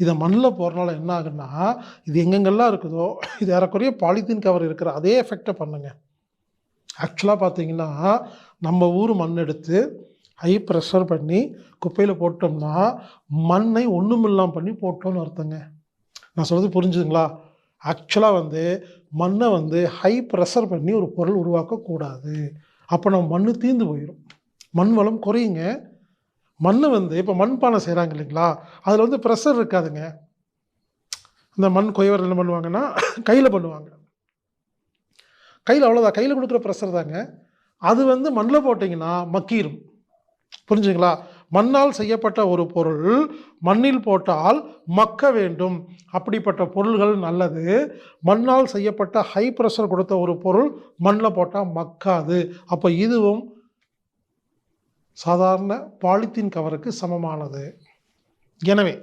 இதை மண்ணில் போடுறனால என்ன ஆகுன்னா இது எங்கெங்கெல்லாம் இருக்குதோ இது ஏறக்குறைய பாலித்தீன் கவர் இருக்கிற அதே எஃபெக்டை பண்ணுங்க. ஆக்சுவலாக பார்த்தீங்கன்னா நம்ம ஊர் மண் எடுத்து ஹை ப்ரெஷர் பண்ணி குப்பையில் போட்டோம்னா மண்ணை ஒன்றுமில்லாம் பண்ணி போட்டோம்னு அர்த்தங்க. நான் சொல்கிறது புரிஞ்சுதுங்களா? ஆக்சுவலாக வந்து மண்ணை வந்து ஹை ப்ரெஷர் பண்ணி ஒரு பொருள் உருவாக்கக்கூடாது. அப்போ நம்ம மண் தீர்ந்து போயிடும் மண் வளம் குறையுங்க. மண் வந்து இப்போ மண்பானை செய்கிறாங்க இல்லைங்களா? அதில் வந்து ப்ரெஷர் இருக்காதுங்க. இந்த மண் கொய்வர் என்ன பண்ணுவாங்கன்னா கையில் பண்ணுவாங்க. கையில் அவ்வளோதான் கையில் கொடுக்குற ப்ரெஷர் தாங்க. அது வந்து மண்ணில் போட்டிங்கன்னா மக்கிரும். புரிஞ்சுங்களா? மண்ணால் செய்யப்பட்ட ஒரு பொருள் மண்ணில் போட்டால் மக்க வேண்டும். அப்படிப்பட்ட பொருள்கள் நல்லது. மண்ணால் செய்யப்பட்ட ஹை ப்ரெஷர் கொடுத்த ஒரு பொருள் மண்ணில் போட்டால் மக்காது. அப்போ இதுவும் சாதாரண பாலித்தீன் கவருக்கு சமமானது. எனவே